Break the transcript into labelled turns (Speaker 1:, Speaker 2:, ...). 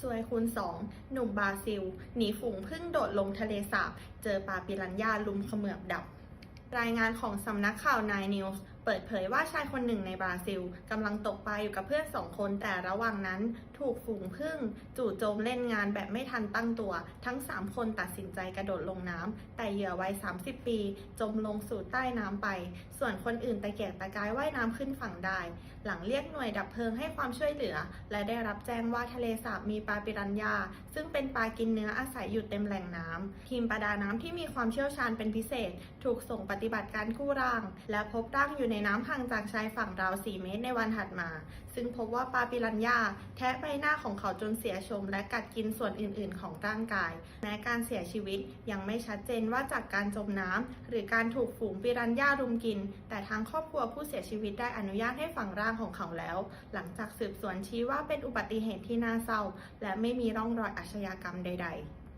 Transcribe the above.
Speaker 1: สวยคูณสองหนุ่มบราซิล หนีฝูงพึ่งโดดลงทะเลสาบ เจอปลาปิรันย่าลุมเขมือบดับ รายงานของสำนักข่าวนายนิวส์ ปิดเผยว่าชายคนหนึ่งในบราซิลกำลังตกปลาอยู่กับเพื่อนสองคน แต่ระหว่างนั้นถูกฝูงพึ่งจู่โจมเล่นงานแบบไม่ทันตั้งตัว ทั้ง 3 คนตัดสินใจกระโดดลงน้ำแต่เหยื่อวัย 30 ปี จมลงสู่ใต้น้ำไป ส่วนคนอื่นตะเกียกตะกายว่ายน้ำขึ้นฝั่งได้ หลังเรียกหน่วยดับเพลิงให้ความช่วยเหลือ และได้รับแจ้งว่าทะเลสาบมีปลาปิรันยา ซึ่งเป็นปลากินเนื้ออาศัยอยู่เต็มแหล่งน้ำทีมประดาน้ำที่มีความเชี่ยวชาญเป็นพิเศษ ถูกส่งปฏิบัติการกู้ร่าง และพบร่างอยู่ในน้ำห่างจากชายฝั่งราว 4 เมตรในวันถัดมา ซึ่งพบว่าปลาปิรันยาแทะใบหน้าของเขาจนเสียชม และกัดกินส่วนอื่น ๆ ของร่างกาย แม้การเสียชีวิตยังไม่ชัดเจนว่าจากการจมน้ำหรือการถูกฝูงปิรันย่ารุมกิน แต่ทางครอบครัวผู้เสียชีวิตได้อนุญาตให้ฝังร่างของเขาแล้ว หลังจากสืบสวนชี้ว่าเป็นอุบัติเหตุที่น่าเศร้า และไม่มีร่องรอยอาชญากรรมใด ๆ